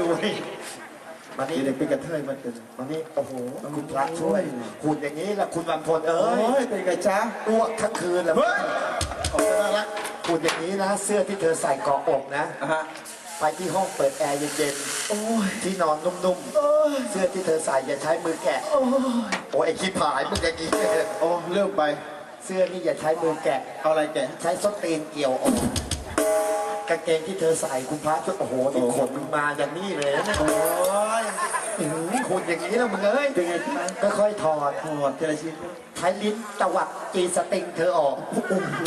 ด้วยมานี่เด็กเป็นกระเทยมาเป็น มานี่โอ้โหคุณพระช่วยคุณอย่างนี้ละคุณวันพลเอ้โอ้ยยเป็นไงจ๊ะ อ้วกทั้งคืนแล้วเฮ้ยขอบคุณนะคุณอย่างนี้นะเสื้อที่เธอใส่เกาะอกนะ อะฮะ ไปที่ห้องเปิดแอร์เย็นโอ้ย ๆที่นอนนุ่มโอ้ย ๆ เสื้อที่เธอใส่อย่าใช้มือแกะ โอ้ย โอ้ยไอ้ขี้ผายมึงอย่างนี้โอ้เริ่มไป เสื้อนี่อย่าใช้มือแกะ เอาอะไรแกะ ใช้ส้นตีนเกี่ยวออก กางเกงที่เธอใส่คุณพระช่วยโอ้โหนี่ขนมึงมาอย่างนี้เลยนะโอ้ยอื้อหือขนอย่างนี้แล้วมึงเอ้ยเป็นไงจ๊ะค่อยๆถอดถอดทีละชิ้นใช้ลิ้นตวัดจีสติงเธอออกโอ้โห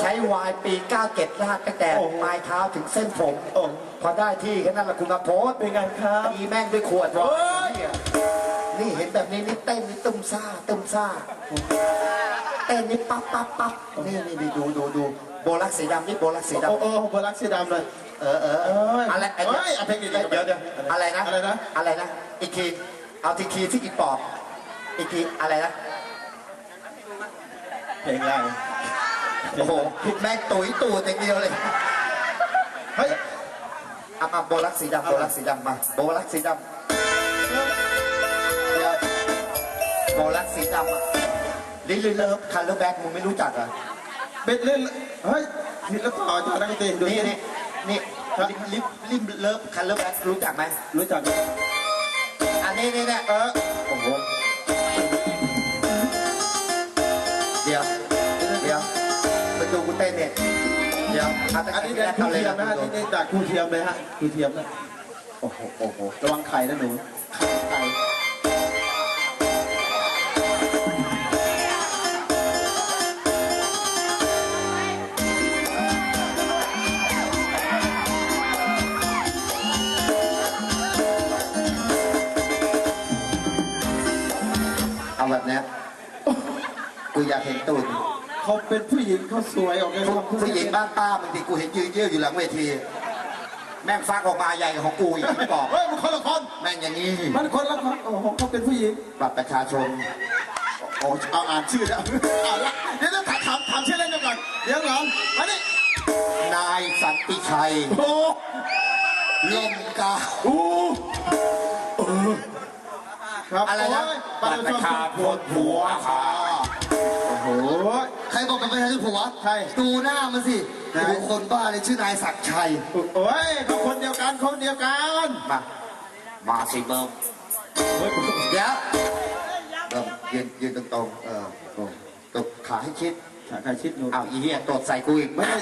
ใช้วายปีก้าเก็ดลาดตั้งแต่โอ้โหปลายเท้าถึงเส้นผมโอ้พอได้ที่แค่นั้นแหละคุณมาโพสเป็นไงครับตีแม่งด้วยขวดวะเฮ้ยนี่เห็นแบบนี้นี่เต้นนี่ตุ้มซ่าตุ้มซ่าเต้นนี่ปั๊บปั๊บปั๊บนี่นี่นี่ดูดูดู โบลักสีดำนี่โบลักสีดำ โอ้โอ้โบลักสีดำเลยเออเออเออเอ้ยอะไรเอ้ยเอาเพลงดีๆเดี๋ยวเดี๋ยวอะไรนะ อะไรนะอะไรนะ อีกที เอาทีคีที่อีกปอบอีกทีอะไรนะ เพลงอะไรโอ้โหแม่งตุ๋ยตูดอย่างเดียวเลยเฮ้ยเอามาโบลักสีดำโบลักสีดำมาโบลักสีดำเดี๋ยวโบลักสีดำอะลิลลี่เลิฟคัลเลอร์แบ็กมึงไม่รู้จักเหรอะ เป็นเล่นเฮ้ยผิดแล้วต่อจากนักเตะดูนี่นี่นี่นี่ลิลิลิมเลิฟคัลเลอร์แบ็กรู้จักไหมรู้จักไหมอันนี้นี่เนี่ยเออโอ้โหเดี๋ยวเดี๋ยวไปดูกูเต้นเนี่ยเดี๋ยวเอาแต่อันนี้แรเด็กกคู่เอาเลยเทียมนะนะฮะนี่นี่จากคู่เทียมเลยฮะคู่เทียมนะโอ้โหโอ้โหระวังไข่นะหนู อยากเห็นตูดเขาเป็นผู้หญิงเขาสวยออกเลยผู้ผู้หญิงบ้านป้ามึงดิกูเห็นยืนเยี่ยวอยู่หลังเวที แม่งฟักออกมาใหญ่กว่าของกูอีกที่บอกเฮ้ยมันคนละคนแม่งอย่างนี้มันคนละคนโอ้โหเขาเป็นผู้หญิงบัตรประชาชนโอ้เอาอ่านชื่อแล้วเอาละเดี๋ยวต้องถามถามถามชื่อเล่นกันก่อนเดี๋ยวก่อนมาดินายสันติชัยโอ้ลมกาโหครับอะไรนะโยบัตรประชาชนผัวค่ะ โอ้โห ใครบอกเป็นประชาชนผัวใช่ดูหน้ามันสิไหน ดูคนบ้าเลยชื่อนายศักดิ์ชัย โอ้ยเขาคนเดียวกันคนเดียวกันมา มาสิเบิร์มเฮ้ยเดี๋ยวเบิร์มยืนยืนตรงๆเออตบขาให้ชิด ขาใครชิดหนูอ้าวอีเหี้ยตดใส่กูอีกไม่ได้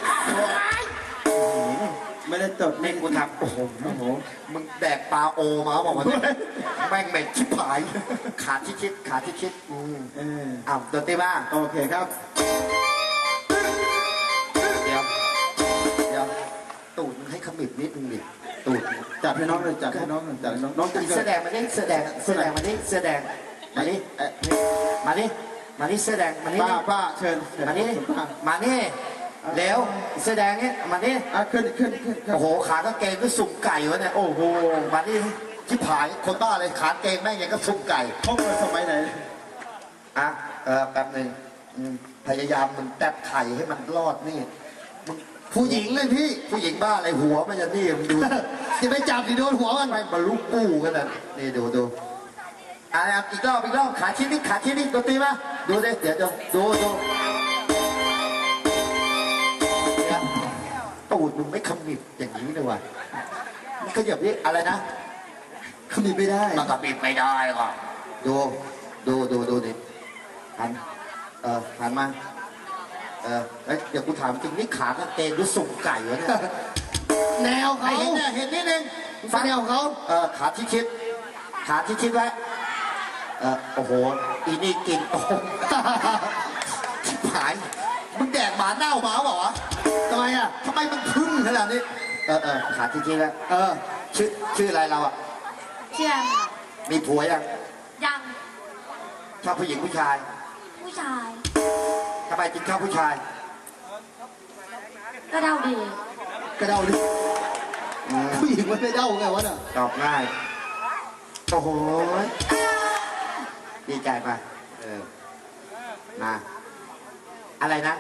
ไม่ได้จดนี่กูทำโอ้โหโอ้โหมึงแดกปลาโอมาบอกมาเนี่ยแม่งเหม็นชิบหาย ขาที่ชิดขาที่ชิดอืมเอออ้าวดนตรีมาโอเคครับ เดี๋ยวเดี๋ยวตูดมึงให้ขมิบนิดนึงดิตูดจัดให้น้องเลยจัดให้น้องหน่อยจัดให้น้องน้องจัดเสื้อแดงมาดิเสื้อแดงเสื้อแดงมาดิเสื้อแดงมาดิเอ๊ะมาดิมาดิเสื้อแดงมาดิป้าป้าเชิญเชิญมาดิคุณป้า มาดิ เร็วเสื้อแดงเนี่ยมาดิอะขึ้นขึ้นขึ้นขึ้นโอ้โหขากางเกงก็สุ่มไก่วะเนี่ยโอ้โหมาดิที่ผายคนบ้าเลยขาเกงแม่งยังก็สุ่มไก่พบกันสมัยไหนอะเออแป๊บหนึ่งอืมพยายามมึงแตบไข่ให้มันรอดนี่มึงผู้หญิงเลยพี่ผู้หญิงบ้าอะไรหัวมันจะนี่มึงดู จะไปจับดิโดนหัวมันไปบรรลุปูกันนะนี่ดูดูอะอีกรอบอีกรอบขาชิ้นนี้ขาชิ้นนี้ดนตรีมาดูดิเดี๋ยวดูดูดู มึงไม่ขมิบอย่างนี้เลยว่ะมึงขยับนี่อะไรนะขมิบไม่ได้มันก็ปิดไม่ได้ก็ดูดูดูดูดิหันเออหันมาเออเอ้ยเดี๋ยวกูถามจริงนี่ขากางเกงหรือสุ่มไก่วะเนี่ยแนวไอเขาเห็นเนี่ยเห็นนิดนึงฟังแนวเขาเออขาที่ชิดขาที่ชิดไว้เออโอ้โหอีนี่กินโอ้โหชิบหายมึงแดกหมาเน่ามาเปล่าวะ ทำไมอะทำไมมึงพึ่งขนาดนี้ เออเออขาที่ชิดไว้เออ ชื่อชื่ออะไรเราอะ เชื่อมค่ะมีผัวยังยังชอบผู้หญิงผู้ชายผู้ชายทำไมจึงชอบผู้ชาย ก็เดาดีกระเดาดิผู้หญิงมันไม่เดาไงวะน่ะตอบง่าย โอ้โหดีใจปะเออ มา อะไรนะ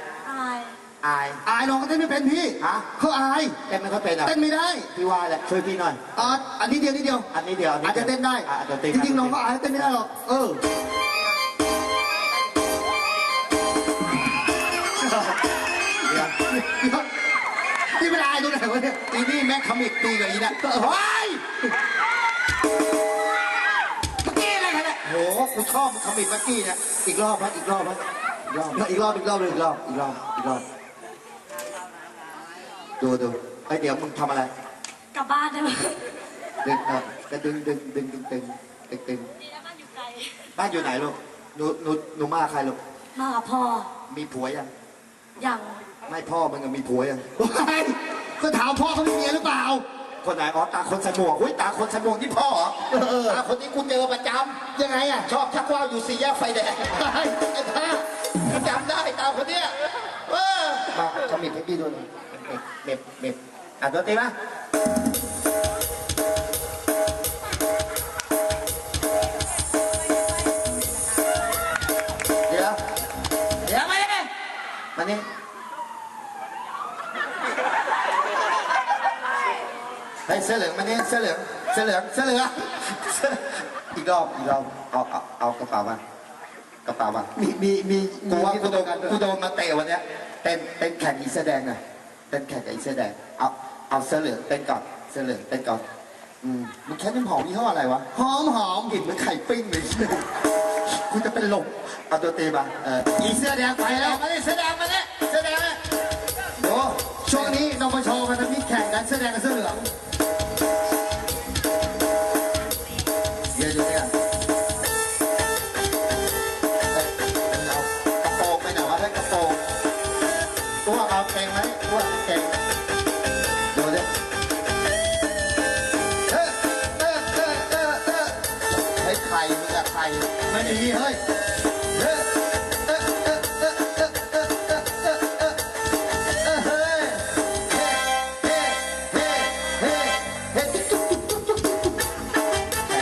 อายออาย อายน้องเขาเต้นไม่เป็นพี่ฮะ เขาอาย เต้นไม่ค่อยเป็นเหรอะเต้นไม่ได้พี่ว่าแหละช่วยพี่หน่อย อ่าอันนี้เดียวนิดเดียว อันนี้เดียวอาจจะเต้นได้อะดนตรีจริงๆน้องเขาอายเต้นไม่ได้หรอก เออ เดี๋ยวนี่เป็นอายตรงไหนวะเนี่ยอีนี่แม่งขมิบตีกับอีนะเฮ้ยเมื่อกี้อะไรกันเนี่ยโหกูชอบขมิบเมื่อกี้เนี่ยอีกรอบครับอีกรอบครับอีกรอบอีกรอบอีกรอบเลยอีกรอบอีกรอบอีกรอบ ดูดูไอยเดี๋ยวมึงทำอะไรกลับบ้านได้ไหมดึงเออก็ดึงดึงดึงดึงดึงดึงดึงดีแล้วบ้านอยู่ไกล บ้านอยู่ไหนลูกหนูหนูหนูมากับใครลูกมากับพ่อมีผัวยังอย่างไม่พ่อมึงอะมีผัวยังว้ายก็ถามพ่อเขามีเมียหรือเปล่า คนไหนอ๋อตาคนใส่หมวกอุ้ยตาคนใส่หมวกที่พ่อเหรอเออ ตาคนนี้กูเจอประจยังไงอะำชอบชักว่าวอยู่สี่แยกไฟแดงไอ้พ่อกูจำได้ตาคนเนี้ยเออ มาขมิบให้พี่ดูหน่อย เม็บเม็บอะดนตรีมาเดี๋ยวเดี๋ยวมาเนี่ยมานี่เฮ้เสื้อเหลืองมานี่เสื้อเหลืองเสื้อเหลืองเสื้อเหลืองอีกรอบอีกรอบเอาเอาเอากระเป๋ามากระเป๋ามามีมีมีกูว่ากูโดนกูโดนมาเตะวันเนี้ยเต้นเต้นแข่งอีเสื้อแดงหน่อย เต้นแข่งกับอีเสื้อแดงเอาเอาเสื้อเหลืองเต้นก่อนเสื้อเหลืองเต้นก่อนอืมมึงแค่น้ำหอมยี่ห้ออะไรวะหอมหอมกลิ่นเหมือนไข่ปิ้งเลยกูจะเป็นลมเอาตัวตีมาเอออีเสื้อแดงไปแล้วมาดิเสื้อแดงมาดิเสื้อแดงมาโอ้ช่วงนี้นปชมันจะมีแข่งกันเสื้อแดงกับเสื้อเหลือง กใช่ไ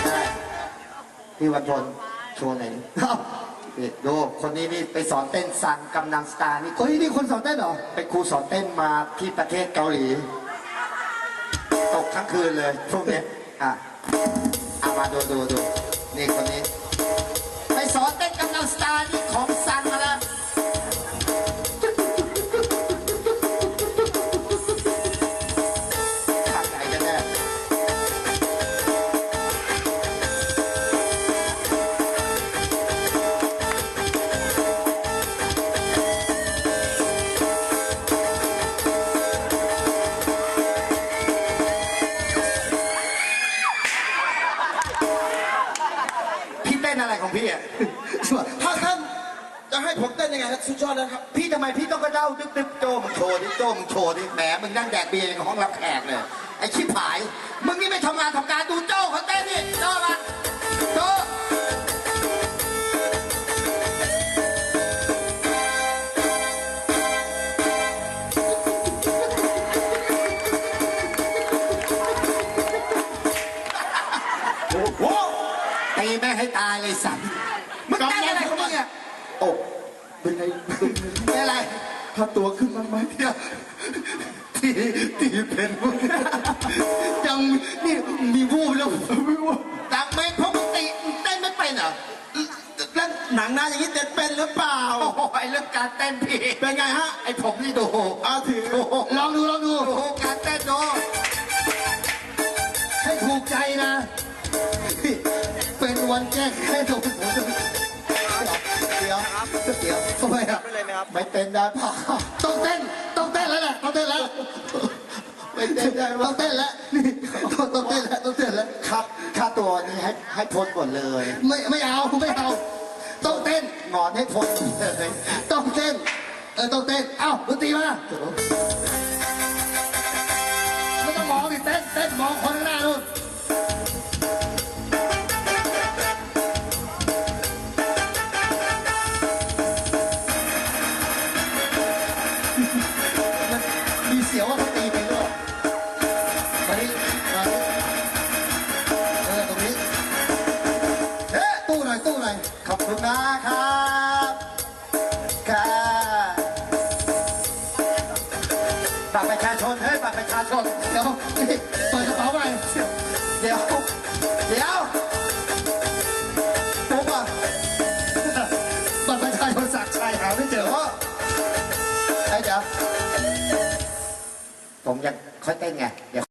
ด้พี่วันพลโชว์ไหนอยดิเอ้านี่ดูคนนี้นี่ไปสอนเต้นซันกำนังสตาร์นี่เฮ้ยนี่คนสอนเต้นเหรอเป็นครูสอนเต้นมาที่ประเทศเกาหลี ตกทั้งคืนเลยพวกเนี้ยอะเอามาดูดูดูนี่คนนี้ besote que nos está. ต้นอะไรของพี่อะถ้าท่านจะให้ผมเต้นยังไงครับสุดยอดแล้วครับ พี่ทำไมพี่ต้องกระเด้าดึกดึกโจมึงโชว์ดิโจมึงโชว์ดิแหมมึงนั่งแดกเบียร์ในห้องรับแขกเลยไอ้ชิบหาย มึงนี่ไม่ทำงานทำการดูโจ้เขาเต้นนี่โจ้มา ถ้าตัวขึ้นมาไหมเนี่ยตีตีเป็นมึงยังนี่มีวูบแล้วไม่วูบจากเมนเพราะมึงตีมึงเต้นไม่เป็นเหรอแล้วหนังหน้าอย่างนี้เต้นเป็นหรือเปล่าโอ้โหไอ้เรื่องการเต้นพี่ เป็นไงฮะ ไอ้ผมนี่ดูเอาถือโอ้โหลองดูลองดูดูการเต้นดูให้ถูกใจนะ เป็นวันแก้แค้น ของผมเดี๋ยวเดี๋ยวทำไมอะไม่เต้นได้เปล่าต้องเต้นต้องเต้นแล้วแหละต้องเต้นแล้วไม่เต้นได้ต้ว่าองเต้นแล้วนี่ต้องต้องเต้นแล้วต้องเต้นแล้วครับค่าตัวนี้ให้ให้พ้นหมดเลย ไม่ไม่เอาไม่เอา ต้องเต้นงอนให้พ้นเลยต้องเต้นเออต้องเต้นเอ้าดนตรีมาไม่ต้องมองดิเต้นเต้นมองคนข้างหน้านู่ ไอ้เดี๋ยว